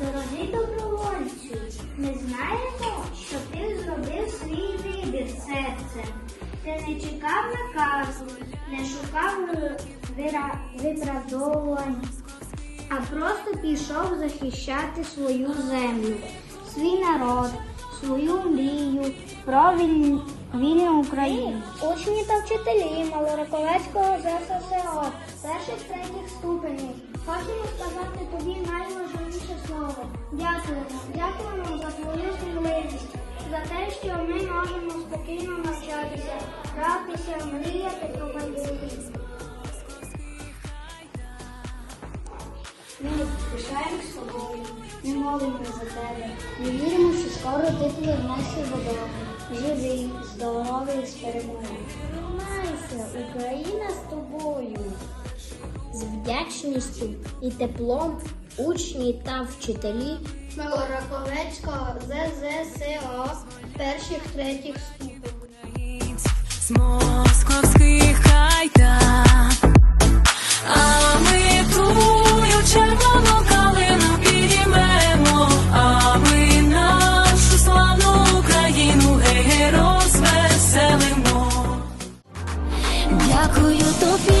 Дорогий добровольцю, ми знаємо, що ти зробив свій вибір серцем. Ти не чекав наказу, не шукав виправдовувань, а просто пішов захищати свою землю, свій народ, свою мрію про віль- вільну Україну. Учні та вчителі Малораковецького ЗССО, перших третіх ступенів. Хочемо сказати тобі найважливіше слово. Дякуємо. Дякуємо за твою сміливість, за те, що ми можемо спокійно навчатися, гратися, мріяти про майбутнє. Ми пишаємось тобою, ми молимося за тебе. Ми віримо, що скоро ти повернешся додому. Живий, здоровий, з перемогою. Тримайся, Україна з тобою з вдячністю і теплом учні та вчителі Новораковецького ЗЗСО перших третіх ступів. З московських кайта, ми тую червону калину підіймемо, а ми нашу славну Україну гей розвеселимо. Дякую тобі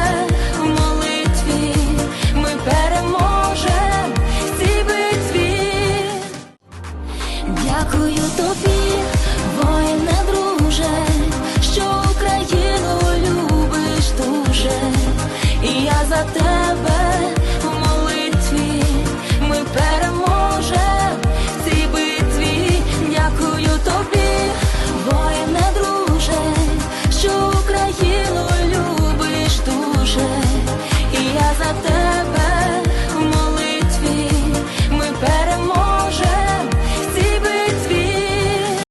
как у утопии